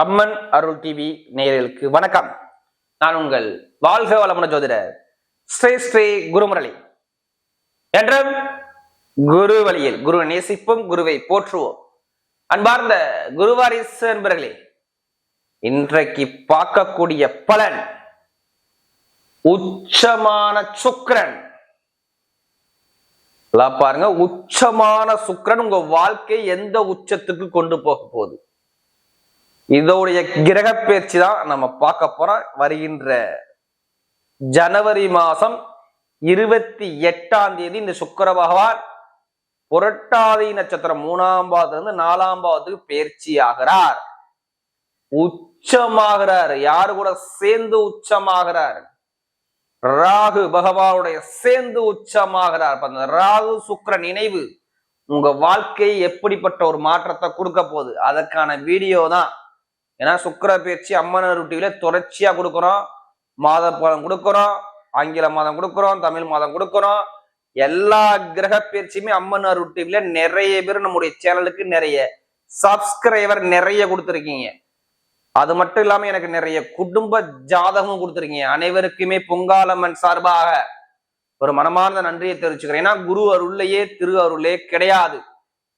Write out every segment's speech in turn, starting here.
அம்மன் அருள் TV நேயர்களுக்கு வணக்கம். நான் உங்கள் வாழ்க வளமுன ஜோதிடர் ஸ்ரீ ஸ்ரீ குருமுரளி. என்றும் குரு வழியில் குரு நேசிப்போம் குருவை போற்றுவோம். அன்பார்ந்த குருவாரிசு என்பர்களே இன்றைக்கு பார்க்கக்கூடிய பலன் உச்சமான சுக்கரன். பாருங்க உச்சமான சுக்கரன் உங்க வாழ்க்கை எந்த உச்சத்துக்கு கொண்டு போக போகுது? இதோடைய கிரக பயிற்சி தான் நம்ம பார்க்க போறோம். வருகின்ற ஜனவரி மாசம் இருபத்தி எட்டாம் தேதி இந்த சுக்கர பகவான் புரட்டாதி நட்சத்திரம் மூணாம் பாவத்திலிருந்து நாலாம் பாவத்துக்கு பயிற்சி ஆகிறார். உச்சமாகிறார். யாரு கூட சேர்ந்து உச்சமாகிறார்? ராகு பகவானுடைய சேர்ந்து உச்சமாகிறார். அந்த ராகு சுக்கிர நினைவு உங்க வாழ்க்கை எப்படிப்பட்ட ஒரு மாற்றத்தை கொடுக்க போகுது? அதற்கான வீடியோ தான் ஏன்னா சுக்கர பயிற்சி அம்மன் டிவில தொடர்ச்சியா கொடுக்குறோம். மாத கொடுக்குறோம். ஆங்கில மாதம் கொடுக்குறோம். தமிழ் மாதம் கொடுக்குறோம். எல்லா கிரக பயிற்சியுமே அம்மன் அருள் நிறைய பேர் நம்முடைய சேனலுக்கு நிறைய சப்ஸ்கிரைபர் நிறைய கொடுத்துருக்கீங்க. அது மட்டும் இல்லாம எனக்கு நிறைய குடும்ப ஜாதகமும் கொடுத்துருக்கீங்க. அனைவருக்குமே பொங்காலம்மன் சார்பாக ஒரு மனமார்ந்த நன்றியை தெரிவிச்சுக்கிறேன். ஏன்னா குரு அருள்லையே திரு அருளே கிடையாது.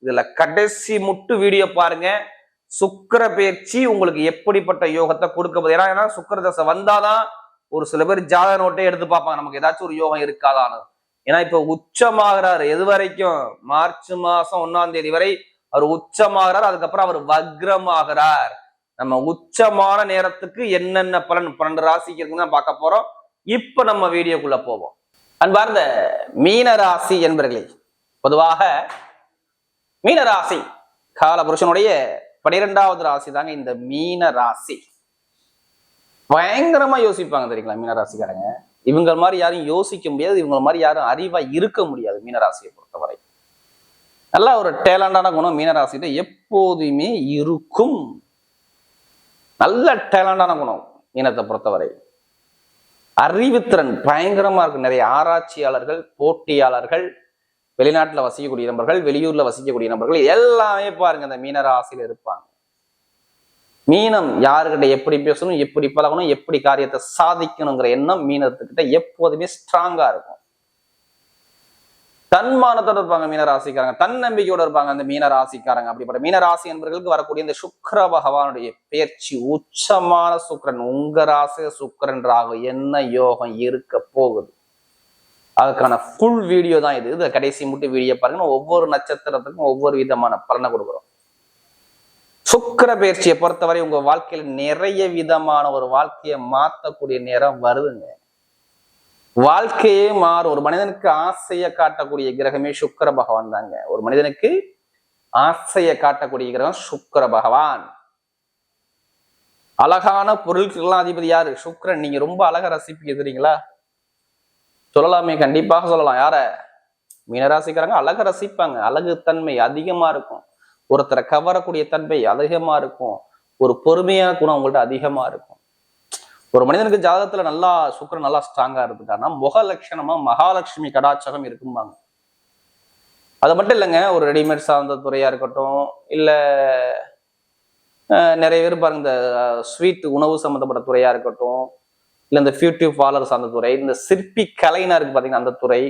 இதுல கடைசி முட்டு வீடியோ பாருங்க. சுக்கர பயிற்சி உங்களுக்கு எப்படிப்பட்ட யோகத்தை கொடுக்க போகுது? ஏன்னா ஏன்னா சுக்கிர தசை வந்தாதான் ஒரு சில பேர் ஜாதக நோட்டே எடுத்து பார்ப்பாங்க. நமக்கு ஏதாச்சும் ஒரு யோகம் இருக்காதான்னு. ஏன்னா இப்ப உச்சமாகிறாரு. எது வரைக்கும்? மார்ச் மாசம் ஒன்னாம் தேதி வரை அவர் உச்சமாகிறார். அதுக்கப்புறம் அவர் வக்ரமாகிறார். நம்ம உச்சமான நேரத்துக்கு என்னென்ன பலன்? பன்னெண்டு ராசிக்கு இருக்குன்னு தான் பார்க்க போறோம். இப்ப நம்ம வீடியோக்குள்ள போவோம். அன்பார்ந்த மீன ராசி என்பர்களே பொதுவாக மீனராசி கால புருஷனுடைய பனிரெண்டாவது ராசி தாங்க இந்த மீன ராசி. பயங்கரமா யோசிப்பாங்க தெரியுங்களா மீன ராசிக்காரங்க? இவங்க மாதிரி யாரும் யோசிக்க முடியாது இவங்க மாதிரி யாரும் அறிவா இருக்க முடியாது மீனராசியை பொறுத்தவரை. நல்லா ஒரு டேலண்டான குணம் மீனராசிகிட்ட எப்போதுமே இருக்கும். நல்ல டேலண்டான குணம் மீனத்தை பொறுத்தவரை. அறிவுத்திறன் பயங்கரமா இருக்கு. நிறைய ஆராய்ச்சியாளர்கள் போட்டியாளர்கள் வெளிநாட்டுல வசிக்கக்கூடிய நபர்கள் வெளியூர்ல வசிக்கக்கூடிய நபர்கள் எல்லாமே பாருங்க இந்த மீனராசியில இருப்பாங்க. மீனம் யாருக்கிட்ட எப்படி பேசணும் எப்படி பழகணும் எப்படி காரியத்தை சாதிக்கணுங்கிற எண்ணம் மீனத்துக்கிட்ட எப்போதுமே ஸ்ட்ராங்கா இருக்கும். தன்மானத்தோட இருப்பாங்க மீனராசிக்காரங்க தன்னம்பிக்கையோட இருப்பாங்க அந்த மீனராசிக்காரங்க அப்படிப்பட்ட மீனராசி என்பவர்களுக்கு வரக்கூடிய இந்த சுக்கர பகவானுடைய பேச்சு உச்சமான சுக்கரன் உங்க ராசி சுக்கரன் ராகு என்ன யோகம் இருக்க போகுது? அதுக்கான ஃபுல் வீடியோ தான் இது. கடைசி மட்டும் வீடியோ பாருங்க. ஒவ்வொரு நட்சத்திரத்துக்கும் ஒவ்வொரு விதமான பலனை கொடுக்குறோம். சுக்கர பயிற்சியை பொறுத்தவரை உங்க வாழ்க்கையில நிறைய விதமான ஒரு வாழ்க்கையை மாத்தக்கூடிய நேரம் வருதுங்க. வாழ்க்கையே மாறும். ஒரு மனிதனுக்கு ஆசையை காட்டக்கூடிய கிரகமே சுக்கர பகவான் தாங்க. ஒரு மனிதனுக்கு ஆசையை காட்டக்கூடிய கிரகம் சுக்கர பகவான். அழகான பொருட்கள்லாம் அதிபதி யாரு? சுக்கரன். நீங்க ரொம்ப அழகா ரசிப்பீங்க தெரியுங்களா? சொல்லலாமே கண்டிப்பாக சொல்லலாம். யார? மீனராசிக்காரங்க அழக ரசிப்பாங்க. அழகு தன்மை அதிகமா இருக்கும். ஒருத்தரை கவரக்கூடிய தன்மை அதிகமா இருக்கும். ஒரு பொறுமையான குணம் அவங்கள்ட்ட அதிகமா இருக்கும். ஒரு மனிதனுக்கு ஜாதகத்துல நல்லா சுக்கரன் நல்லா ஸ்ட்ராங்கா இருந்துட்டான்னா முக லட்சணமா மகாலட்சுமி கடாச்சகம் இருக்கும்பாங்க. அது மட்டும் இல்லைங்க ஒரு ரெடிமேட் சார்ந்த துறையா இருக்கட்டும் இல்ல நிறைய பேர் பாருங்க இந்த ஸ்வீட் உணவு சம்மந்தப்பட்ட துறையா இருக்கட்டும் இல்லை இந்த ஃபியூட்டிவ் ஃபாலர்ஸ் அந்த துறை இந்த சிற்பி கலைனா இருக்கு பார்த்தீங்கன்னா அந்த துறை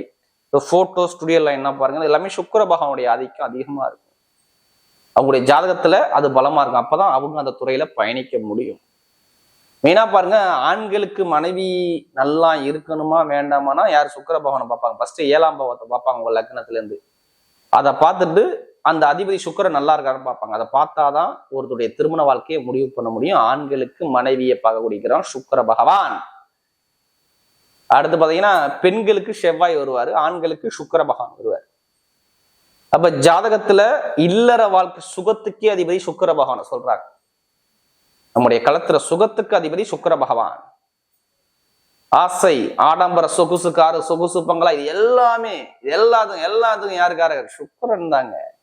இந்த ஃபோட்டோ ஸ்டுடியோ லைன்னா பாருங்க எல்லாமே சுக்கர பகவானுடைய ஆதிக்கம் அதிகமா இருக்கும். அவங்களுடைய ஜாதகத்துல அது பலமா இருக்கும். அப்பதான் அவங்க அந்த துறையில பயணிக்க முடியும். மெயினா பாருங்க ஆண்களுக்கு மனைவி நல்லா இருக்கணுமா வேண்டாமானா யார் சுக்கர பகவானை பார்ப்பாங்க? ஃபர்ஸ்ட் ஏழாம் பாவத்தை பார்ப்பாங்க உங்க லக்னத்துல இருந்து அதை பார்த்துட்டு அந்த அதிபதி சுக்கரன் நல்லா இருக்காருன்னு பார்ப்பாங்க. அதை பார்த்தாதான் ஒருத்தருடைய திருமண வாழ்க்கையை முடிவு பண்ண முடியும். ஆண்களுக்கு மனைவியை பார்க்கக்கூடியக்கிறான் சுக்கர பகவான். அடுத்து பாத்தீங்கன்னா பெண்களுக்கு செவ்வாய் வருவாரு ஆண்களுக்கு சுக்கர பகவான் வருவார். அப்ப ஜாதகத்துல இல்லற வாழ்க்கை சுகத்துக்கே அதிபதி சுக்கர பகவான் சொல்றாங்க. நம்முடைய களத்துல சுகத்துக்கு அதிபதி சுக்கர பகவான். ஆசை ஆடம்பர சொகுசு காரு சொகுசு பங்களா இது எல்லாமே எல்லாத்துக்கும் எல்லாத்துக்கும் யாருக்காரு? சுக்கரன் தாங்க.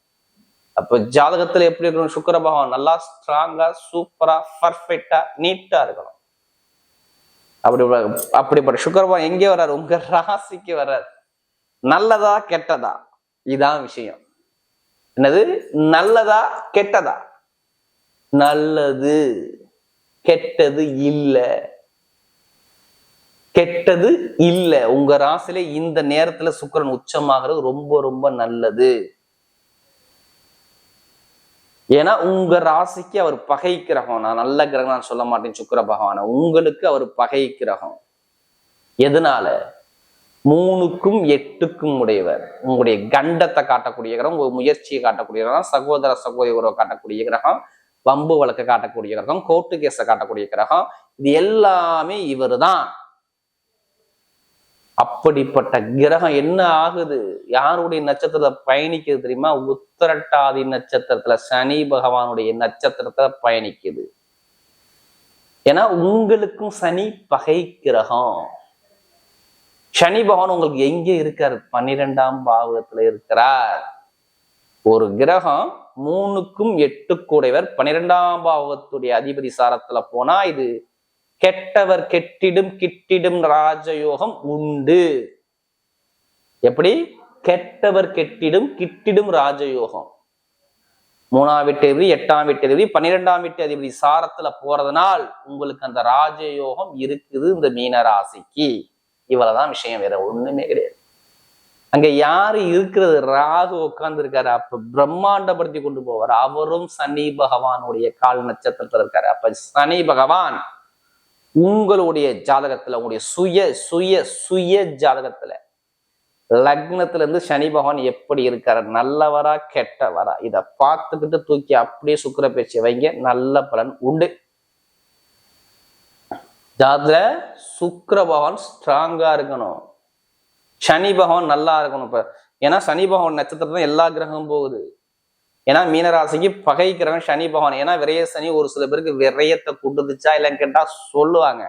அப்ப ஜாதகத்துல எப்படி இருக்கணும்? சுக்கர பகவான் நல்லா ஸ்ட்ராங்கா சூப்பரா பர்ஃபெக்டா நீட்டா இருக்கணும். அப்படி அப்படிப்பட்ட சுக்கரபான் எங்கே வர்றாரு? உங்க ராசிக்கு வர்றாரு. நல்லதா கெட்டதா? இதான் விஷயம். என்னது? நல்லதா கெட்டதா? நல்லது. கெட்டது இல்ல. கெட்டது இல்ல. உங்க ராசியில இந்த நேரத்துல சுக்கரன் உச்சமாகிறது ரொம்ப ரொம்ப நல்லது. ஏன்னா உங்க ராசிக்கு அவர் பகை கிரகம். நான் நல்ல கிரகம் நான் சொல்ல மாட்டேன் சுக்கிர பகவான. உங்களுக்கு அவர் பகை கிரகம். எதனால? மூணுக்கும் எட்டுக்கும் உடையவர். உங்களுடைய கண்டத்தை காட்டக்கூடிய கிரகம் உங்க முயற்சியை காட்டக்கூடிய கிரகம் சகோதர சகோதரி உறவை காட்டக்கூடிய கிரகம் வம்பு வழக்கை காட்டக்கூடிய கிரகம் கோர்ட்டு கேஸை காட்டக்கூடிய கிரகம் இது எல்லாமே இவர்தான். அப்படிப்பட்ட கிரகம் என்ன ஆகுது? யாருடைய நட்சத்திரத்தை பயணிக்குது தெரியுமா? உத்தரட்டாதி நட்சத்திரத்துல சனி பகவானுடைய நட்சத்திரத்துல பயணிக்குது. ஏன்னா உங்களுக்கும் சனி பகை கிரகம். சனி பகவான் உங்களுக்கு எங்க இருக்காரு? பன்னிரெண்டாம் பாவத்துல இருக்கிறார். ஒரு கிரகம் மூணுக்கும் எட்டுக்குடையவர் பன்னிரெண்டாம் பாவத்துடைய அதிபதி சாரத்துல போனா இது கெட்டவர் கெட்டிடும் கிட்டிடும் ராஜயோகம் உண்டு. எப்படி? கெட்டவர் கெட்டிடும் கிட்டிடும் ராஜயோகம். மூணாம் வீட்டு அதிபதி எட்டாம் வீட்டு அதிபதி பன்னிரெண்டாம் வீட்டு அதிபதி சாரத்துல போறதுனால் உங்களுக்கு அந்த ராஜயோகம் இருக்குது இந்த மீன ராசிக்கு இவ்வளவுதான் விஷயம் வேற ஒண்ணுமே கிடையாது. அங்க யாரு இருக்கிறது? ராகு உட்கார்ந்து இருக்காரு அப்ப பிரம்மாண்டப்படுத்தி கொண்டு போவார். அவரும் சனி பகவானுடைய கால் நட்சத்திரத்துல இருக்காரு. அப்ப சனி பகவான் உங்களுடைய ஜாதகத்துல உங்களுடைய சுய சுய சுய ஜாதகத்துல லக்னத்துல இருந்து சனி பகவான் எப்படி இருக்காரு? நல்லவரா கெட்டவரா? இத பார்த்துக்கிட்டு தூக்கி அப்படியே சுக்கிர பேச்சு வைங்க. நல்ல பலன் உண்டு. ஜாதக சுக்கர பகவான் ஸ்ட்ராங்கா இருக்கணும். சனி பகவான் நல்லா இருக்கணும் இப்ப. ஏன்னா சனி பகவான் நட்சத்திரம் தான் எல்லா கிரகமும் போகுது. ஏன்னா மீனராசிக்கு பகைக்கிறவன் சனி பகவான். ஏன்னா விரய சனி ஒரு சில பேருக்கு விரயத்தை கொடுத்துச்சா இல்லைன்னு கேட்டா சொல்லுவாங்க.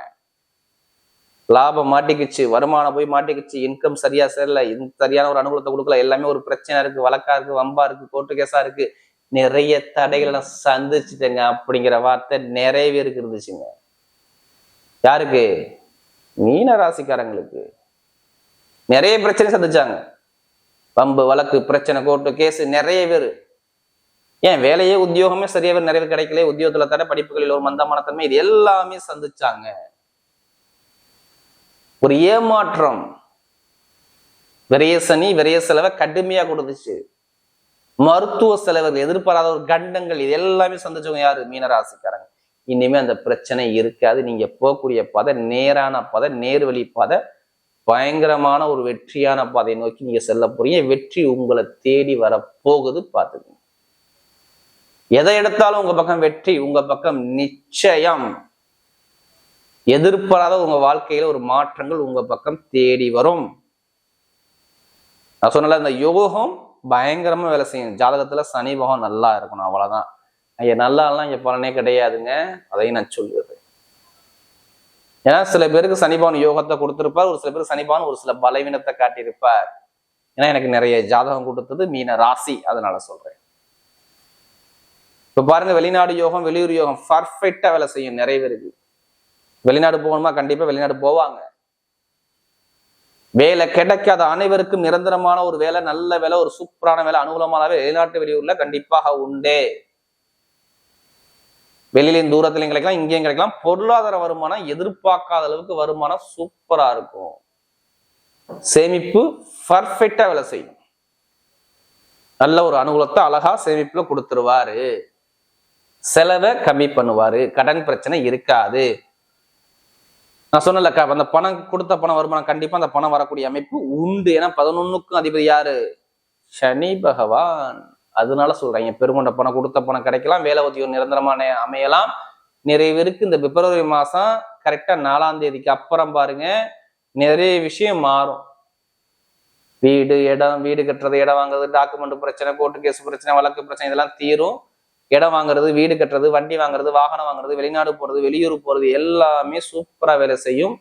லாபம் மாட்டிக்கிச்சு வருமானம் போய் மாட்டிக்கிச்சு இன்கம் சரியா சரியில்லை சரியான ஒரு அனுகூலத்தை கொடுக்கல எல்லாமே ஒரு பிரச்சனை இருக்கு வழக்கா இருக்கு வம்பா இருக்கு கோர்ட்டு கேஸா இருக்கு. நிறைய தடைகளை நான் சந்திச்சுட்டேங்க அப்படிங்கிற வார்த்தை நிறைய பேருக்கு இருந்துச்சுங்க யாருக்கு? மீன ராசிக்காரங்களுக்கு நிறைய பிரச்சனை சந்திச்சாங்க. வம்பு வழக்கு பிரச்சனை கோர்ட்டு கேஸ் நிறைய பேர் ஏன் வேலையே உத்தியோகமே சரியாக நிறைவு நிறைய கிடைக்கல உத்தியோகத்துல தர படிப்புகளில் ஒரு மந்தமான தன்மை இது எல்லாமே சந்திச்சாங்க. ஒரு ஏமாற்றம். விரைய சனி விரைய செலவை கடுமையா கொடுத்துச்சு. மருத்துவ செலவுகள் எதிர்பாராத ஒரு கண்டங்கள் இது எல்லாமே சந்திச்சவங்க யாரு? மீனராசிக்காரங்க. இனிமே அந்த பிரச்சனை இருக்காது. நீங்க போகக்கூடிய பாதை நேரான பாதை நேர்வழி பாதை பயங்கரமான ஒரு வெற்றியான பாதையை நோக்கி நீங்க செல்ல போறீங்க. வெற்றி உங்களை தேடி வர போகுது பார்த்துக்கோங்க. எதை எடுத்தாலும் உங்க பக்கம் வெற்றி உங்க பக்கம் நிச்சயம். எதிர்பாராத உங்க வாழ்க்கையில ஒரு மாற்றங்கள் உங்க பக்கம் தேடி வரும். நான் சொன்னல இந்த யோகம் பயங்கரமா வேலை செய்யும். ஜாதகத்துல சனி பகவான் நல்லா இருக்கணும் அவ்வளவுதான். ஐயா நல்லா எல்லாம் இங்க பலனே கிடையாதுங்க. அதையும் நான் சொல்லிடுறேன். ஏன்னா சில பேருக்கு சனி பகவான் யோகத்தை கொடுத்திருப்பார் ஒரு சில பேருக்கு சனி பகவான் ஒரு சில பலவீனத்தை காட்டியிருப்பார். ஏன்னா எனக்கு நிறைய ஜாதகம் கொடுத்தது மீன ராசி அதனால சொல்றேன். இப்போ பாருங்க வெளிநாடு யோகம் வெளியூர் யோகம் பர்ஃபெக்டா வேலை செய்யும் நிறைய பேருக்கு வெளிநாடு போகணுமா? கண்டிப்பா வெளிநாடு போவாங்க. வேலை கிடைக்காத அனைவருக்கும் நிரந்தரமான ஒரு வேலை நல்ல வேலை ஒரு சூப்பரான வேலை அனுகூலமானவே வெளிநாட்டு வெளியூர்ல கண்டிப்பாக உண்டே. வெளியிலையும் தூரத்திலையும் கிடைக்கலாம் இங்கேயும் கிடைக்கலாம். பொருளாதார வருமானம் எதிர்பார்க்காத அளவுக்கு வருமானம் சூப்பரா இருக்கும். சேமிப்பு பர்ஃபெக்டா வேலை செய்யும். நல்ல ஒரு அனுகூலத்தை அழகா சேமிப்புல கொடுத்துருவாரு. செலவை கம்மி பண்ணுவார். கடன் பிரச்சனை இருக்காது. நான் சொன்னலக்கா அந்த பணம் கொடுத்த பணம் வருமானம் கண்டிப்பா அந்த பணம் வரக்கூடிய அமைப்பு உண்டு. ஏன்னா பதினொன்னுக்கும் அதிபதி யாரு? சனி பகவான். அதனால சொல்றேன் பெருங்கொண்ட பணம் கொடுத்த பணம் கிடைக்கலாம். வேலை உத்தியோகம் நிரந்தரமான அமையலாம். நிறைய பேருக்கு இந்த பிப்ரவரி மாசம் கரெக்டா நாலாம் தேதிக்கு அப்புறம் பாருங்க நிறைய விஷயம் மாறும். வீடு இடம் வீடு கட்டுறது இடம் வாங்குறது டாக்குமெண்ட் பிரச்சனை கோர்ட்டு கேஸ் பிரச்சனை வழக்கு பிரச்சனை இதெல்லாம் தீரும். இடம் வாங்குறது வீடு கட்டுறது வண்டி வாங்குறது வாகனம் வாங்குறது வெளிநாடு போறது வெளியூர் போறது எல்லாமே சூப்பரா வேலை செய்யும்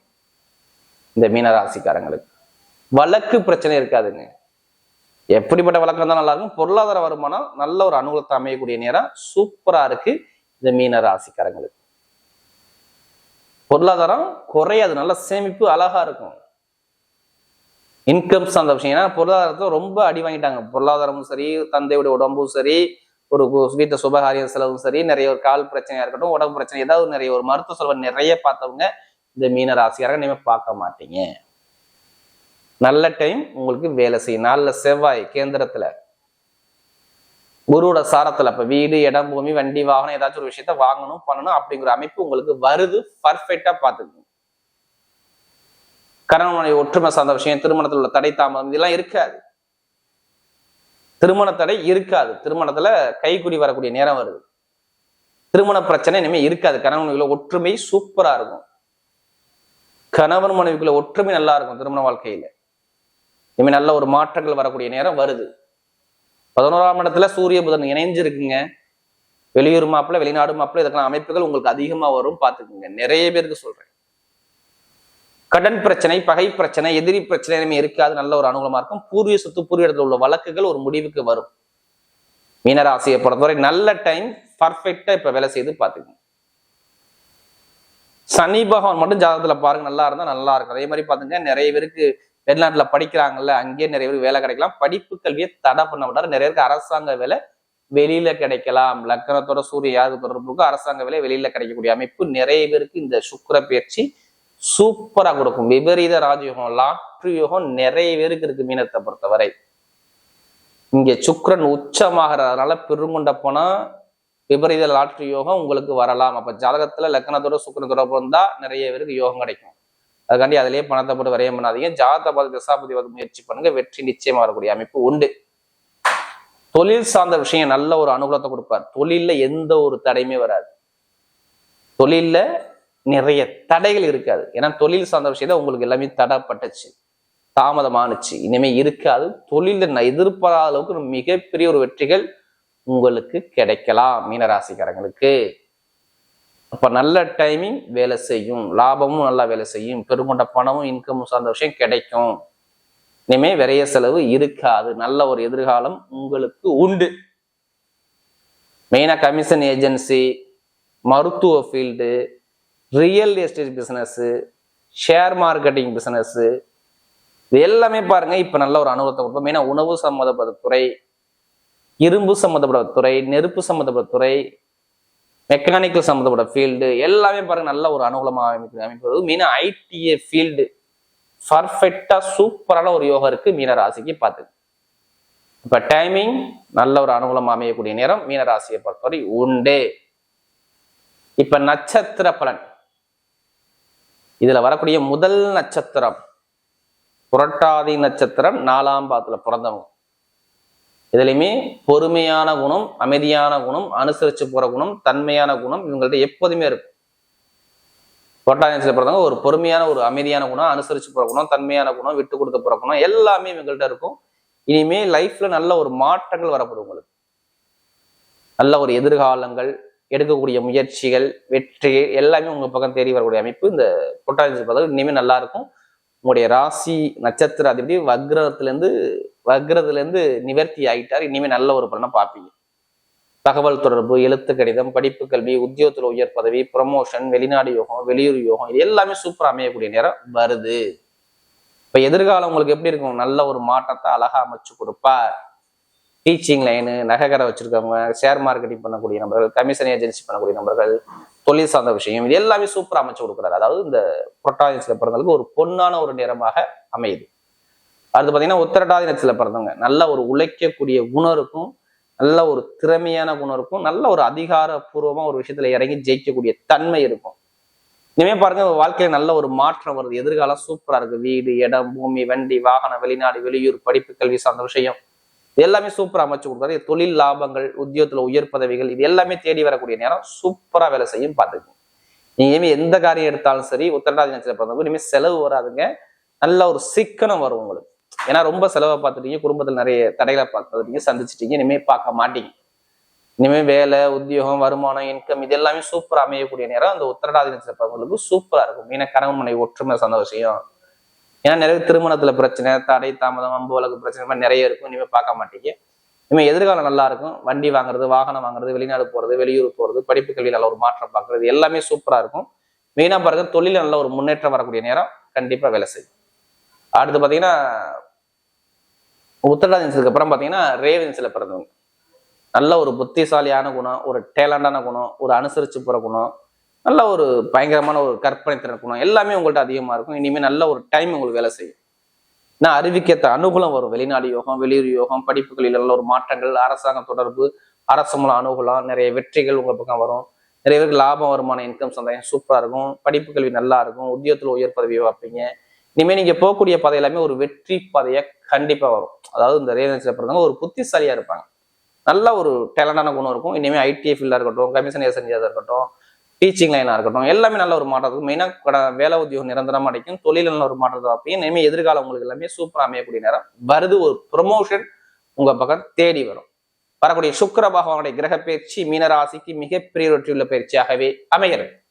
இந்த மீனராசிக்காரங்களுக்கு. வழக்கு பிரச்சனை இருக்காதுங்க. எப்படிப்பட்ட வழக்கம் தான் நல்லா இருக்கும். பொருளாதார வருமானம் நல்ல ஒரு அனுகூலத்தை அமையக்கூடிய நேரம் சூப்பரா இருக்கு இந்த மீன ராசிக்காரங்களுக்கு பொருளாதாரம் குறையாது. நல்ல சேமிப்பு அழகா இருக்கும். இன்கம் சார்ந்த விஷயம். ஏன்னா பொருளாதாரத்தை ரொம்ப அடி வாங்கிட்டாங்க. பொருளாதாரமும் சரி தந்தையுடைய உடம்பும் சரி ஒரு வீட்டு சுபகாரியம் செலவும் சரி நிறைய ஒரு கால் பிரச்சனையா இருக்கட்டும் உடம்பு பிரச்சனை ஏதாவது நிறைய ஒரு மருத்துவ செலவு நிறைய பார்த்தவங்க இந்த மீன ராசிக்காரங்க நீங்க பார்க்க மாட்டீங்க. நல்ல டைம் உங்களுக்கு வேலை செய்யும். நல்ல செவ்வாய் கேந்திரத்துல. குருவோட சாரத்துல. இப்ப வீடு இடம் பூமி வண்டி வாகனம் ஏதாச்சும் ஒரு விஷயத்த வாங்கணும் பண்ணணும் அப்படிங்கிற அமைப்பு உங்களுக்கு வருது. பர்ஃபெக்டா பார்த்துக்கணும் கணவன் ஒற்றுமை சார்ந்த விஷயம் திருமணத்தில் உள்ள தடை தாமதம் இதெல்லாம் இருக்காது. திருமண தடை இருக்காது. திருமணத்துல கைக்குடி வரக்கூடிய நேரம் வருது. திருமண பிரச்சனை இனிமே இருக்காது. கணவன் மனைவிக்குள்ள ஒற்றுமை சூப்பரா இருக்கும். கணவன் மனைவிக்குள்ள ஒற்றுமை நல்லா இருக்கும் திருமண வாழ்க்கையில. இனிமே நல்ல ஒரு மாற்றங்கள் வரக்கூடிய நேரம் வருது. பதினோராம் இடத்துல சூரிய புதன் இணைஞ்சிருக்குங்க. வெளியூர் மாப்பிள்ள வெளிநாடு மாப்பிள்ள இதுக்கான அமைப்புகள் உங்களுக்கு அதிகமா வரும். பார்த்துக்குங்க. நிறைய பேருக்கு சொல்றேன். கடன் பிரச்சனை பகை பிரச்சனை எதிரி பிரச்சனை இனிமே இருக்காது நல்ல ஒரு அனுகூலமா இருக்கும். பூர்வீக சொத்து பூர்வீக இடத்துல உள்ள வழக்குகள் ஒரு முடிவுக்கு வரும். மீனராசியை பொறுத்தவரை நல்ல டைம் பர்ஃபெக்டா இப்ப வேலை செய்து பாத்துக்கணும் சனி பகவான் மட்டும் ஜாதகத்துல பாருங்க நல்லா இருந்தா நல்லா இருக்கும். அதே மாதிரி பாத்துங்க நிறைய பேருக்கு வெளிநாட்டுல படிக்கிறாங்கல்ல அங்கேயே நிறைய பேருக்கு வேலை கிடைக்கலாம். படிப்பு கல்வியை தடை பண்ண விட்டாரு நிறைய பேருக்கு அரசாங்க வேலை வெளியில கிடைக்கலாம். லக்கணத்தோட சூரிய யாருக்கு தொடர்புக்கு அரசாங்க வேலை வெளியில கிடைக்கக்கூடிய அமைப்பு. நிறைய பேருக்கு இந்த சுக்கிர பயிற்சி சூப்பராக கொடுக்கும். விபரீத ராஜயோகம் லாட்ரி யோகம் நிறைய பேருக்கு இருக்கு மீனத்தை பொறுத்தவரை. இங்கே சுக்ரன் உச்சமாகறதுனால பெருங்கொண்ட போனா விபரீத லாட்ரி யோகம் உங்களுக்கு வரலாம். அப்போ ஜாதகத்தில் லக்னத்தோட சுக்கிரன் தொடர்பு நிறைய பேருக்கு யோகம் கிடைக்கும். அதுக்காண்டி அதிலேயே பணத்தை போட்டு வரைய பண்ணாதீங்க. ஜாதக பார்த்து தசாபதி பார்த்து முயற்சி பண்ணுங்க. வெற்றி நிச்சயமாக வரக்கூடிய அமைப்பு உண்டு. தொழில் சார்ந்த விஷயம் நல்ல ஒரு அனுகூலத்தை கொடுப்பார். தொழிலில் எந்த ஒரு தடையுமே வராது. தொழிலில் நிறைய தடைகள் இருக்காது. ஏன்னா தொழில் சார்ந்த விஷயத்த உங்களுக்கு எல்லாமே தடைப்பட்டுச்சு. தாமதமானுச்சு. இனிமே இருக்காது. தொழில நான் எதிர்பாராத அளவுக்கு மிகப்பெரிய ஒரு வெற்றிகள் உங்களுக்கு கிடைக்கலாம் மீனராசிக்காரங்களுக்கு. அப்ப நல்ல டைமிங் வேலை செய்யும். லாபமும் நல்லா வேலை செய்யும். பெருங்கொண்ட பணமும் இன்கமும் சார்ந்த விஷயம் கிடைக்கும். இனிமே விரைய செலவு இருக்காது. நல்ல ஒரு எதிர்காலம் உங்களுக்கு உண்டு. மெயினா கமிஷன் ஏஜென்சி மருத்துவ field real estate business share marketing business இது எல்லாமே பாருங்க இப்போ நல்ல ஒரு அனுபவத்தை கொடுப்போம். மெயினா உணவு சம்மந்தப்பட்ட துறை இரும்பு சம்மந்தப்பட்ட துறை நெருப்பு சம்மந்தப்பட்ட துறை மெக்கானிக்கல் சம்மந்தப்பட்ட ஃபீல்டு எல்லாமே பாருங்க நல்ல ஒரு அனுகூலமாக அமைப்பு அமைப்பு மெயினாக ஐடிஏ ஃபீல்டு பர்ஃபெக்டாக சூப்பரான ஒரு யோகா இருக்குது மீன ராசிக்கு பார்த்து. இப்போ டைமிங் நல்ல ஒரு அனுகூலம் அமையக்கூடிய நேரம் மீன ராசியை பொறுத்தவரை உண்டு. இப்போ நட்சத்திர பலன். இதுல வரக்கூடிய முதல் நட்சத்திரம் புரட்டாதி நட்சத்திரம் நாலாம் பாத்துல பிறந்தவங்க. இதுலையுமே பொறுமையான குணம் அமைதியான குணம் அனுசரிச்சு போற குணம் தன்மையான குணம் இவங்கள்ட்ட எப்போதுமே இருக்கும் புரட்டாதி பிறந்தவங்க ஒரு பொறுமையான ஒரு அமைதியான குணம் அனுசரிச்சு போற குணம் தன்மையான குணம் விட்டு கொடுத்து போற குணம் எல்லாமே இவங்கள்ட்ட இருக்கும். இனிமே லைஃப்ல நல்ல ஒரு மாற்றங்கள் வரப்படும் உங்களுக்கு. நல்ல ஒரு எதிர்காலங்கள் எடுக்கக்கூடிய முயற்சிகள் வெற்றி எல்லாமே உங்கள் பக்கம் தேடி வரக்கூடிய அமைப்பு. இந்த புரட்டாதி பதவி இனிமே நல்லா இருக்கும். உங்களுடைய ராசி நட்சத்திர அதிபதி வக்ரத்துலேருந்து வக்ரத்துலேருந்து நிவர்த்தி ஆகிட்டார் இனிமேல் நல்ல ஒரு பலனை பார்ப்பீங்க. தகவல் தொடர்பு எழுத்து கடிதம் படிப்பு கல்வி உத்தியோகத்தில் உயர் பதவி ப்ரமோஷன் வெளிநாடு யோகம் வெளியூர் யோகம் இது எல்லாமே சூப்பராக அமையக்கூடிய நேரம் வருது. இப்போ எதிர்காலம் உங்களுக்கு எப்படி இருக்கும்? நல்ல ஒரு மாற்றத்தை அழகா அமைச்சு கொடுப்பார். டீச்சிங் லைனு நகைக்கடை வச்சிருக்கவங்க ஷேர் மார்க்கெட்டிங் பண்ணக்கூடிய நபர்கள் கமிஷன் ஏஜென்சி பண்ணக்கூடிய நபர்கள் தொழில் சார்ந்த விஷயம் இது எல்லாமே சூப்பர் அமைச்சு கொடுக்குறாரு. அதாவது இந்த புரட்டாதிசில பிறந்தவங்களுக்கு ஒரு பொன்னான ஒரு நேரமாக அமையுது. அடுத்து பார்த்தீங்கன்னா உத்தரட்டாதினத்தில் பிறந்தவங்க நல்ல ஒரு உழைக்கக்கூடிய குணருக்கும் நல்ல ஒரு திறமையான குணம் இருக்கும் நல்ல ஒரு அதிகாரப்பூர்வமாக ஒரு விஷயத்துல இறங்கி ஜெயிக்கக்கூடிய தன்மை இருக்கும். இனிமே பாருங்க வாழ்க்கையில நல்ல ஒரு மாற்றம் வருது. எதிர்காலம் சூப்பரா இருக்கு. வீடு இடம் பூமி வண்டி வாகனம் வெளிநாடு வெளியூர் படிப்பு கல்வி சார்ந்த விஷயம். எல்லாமே சூப்பராக அமைச்சு கொடுக்குறது தொழில் லாபங்கள் உத்தியோகத்தில் உயர் பதவிகள் இது எல்லாமே தேடி வரக்கூடிய நேரம் சூப்பரா வேலை செய்யும் பார்த்துக்கோங்க. நீங்க இனிமே எந்த காரியம் எடுத்தாலும் சரி உத்தரடாதி நட்சத்திரம் பிறந்தவங்க இனிமே செலவு வராதுங்க. நல்ல ஒரு சிக்கனம் வரும் உங்களுக்கு. ஏன்னா ரொம்ப செலவை பார்த்துட்டீங்க குடும்பத்தில் நிறைய தடைகளை பார்த்துட்டீங்க சந்திச்சிட்டீங்க இனிமே பார்க்க மாட்டீங்க. இனிமே வேலை உத்தியோகம் வருமானம் இன்கம் இது எல்லாமே சூப்பரா அமையக்கூடிய நேரம் அந்த உத்தரடாதி பிறந்தவங்களுக்கு சூப்பரா இருக்கும். மீன கணவன் மனை ஒற்றுமை சந்தோஷம் விஷயம் ஏன்னா நிறைய திருமணத்துல பிரச்சனை தடை தாமதம் அம்பு வழக்கு பிரச்சனை மாதிரி நிறைய இருக்கும். இனிமே பார்க்க மாட்டீங்க. இனிமே எதிர்காலம் நல்லா இருக்கும். வண்டி வாங்குறது வாகனம் வாங்குறது வெளிநாடு போறது வெளியூர் போறது படிப்பு கல்வியில் நல்ல ஒரு மாற்றம் பார்க்கறது எல்லாமே சூப்பரா இருக்கும். மெயினா பாருங்க தொழில நல்ல ஒரு முன்னேற்றம் வரக்கூடிய நேரம் கண்டிப்பா வேலை செய்யும். அடுத்து பாத்தீங்கன்னா உத்தரடாதினத்துக்கு அப்புறம் பாத்தீங்கன்னா ரேவன்ஸ்ல பிறந்தவங்க. நல்ல ஒரு புத்திசாலியான குணம் ஒரு டேலண்டான குணம் ஒரு அனுசரிச்சு போற குணம் நல்ல ஒரு பயங்கரமான ஒரு கற்பனை திறன் குணம் எல்லாமே உங்கள்ட்ட அதிகமாக இருக்கும். இனிமேல் நல்ல ஒரு டைம் உங்களுக்கு வேலை செய்யும். நான் அறிவிக்கத்த அனுகூலம் வரும். வெளிநாடு யோகம் வெளியூர் யோகம் படிப்புகளில் நல்ல ஒரு மாற்றங்கள் அரசாங்க தொடர்பு அரசு மூலம் அனுகூலம் நிறைய வெற்றிகள் உங்கள் பக்கம் வரும். நிறைய பேருக்கு லாபம் வருமான இன்கம் சந்தாயம் சூப்பராக இருக்கும். படிப்பு கல்வி நல்லா இருக்கும். உத்தியோகத்தில் உயர் பதவியை வைப்பீங்க இனிமேல் நீங்கள் போகக்கூடிய பாதை எல்லாமே ஒரு வெற்றி பாதையா கண்டிப்பாக வரும். அதாவது இந்த ரேவன்ஸ்ல பிறந்தவங்க ஒரு புத்திசாலியாக இருப்பாங்க. நல்ல ஒரு டேலண்டான குணம் இருக்கும். இனிமேல் ஐடிஐ ஃபீல்டாக இருக்கட்டும் கமிஷன் ஏசன்ஜியாக இருக்கட்டும் டீச்சிங் லைனாக இருக்கட்டும் எல்லாமே நல்ல ஒரு மாற்றம் இருக்கும். மெயினாக வேலை உத்தியோகம் நிரந்தரமாக அடைக்கும். தொழில் நல்ல ஒரு மாற்றத்தை வைப்பீங்க இனிமேல் எதிர்காலம் உங்களுக்கு எல்லாமே சூப்பராக அமையக்கூடிய நேரம். வருது ஒரு ப்ரொமோஷன் உங்கள் பக்கம் தேடி வரும். வரக்கூடிய சுக்கர பகவானுடைய கிரக பயிற்சி மீனராசிக்கு மிகப்பெரிய வெற்றியுள்ள பயிற்சியாகவே அமைகிறது.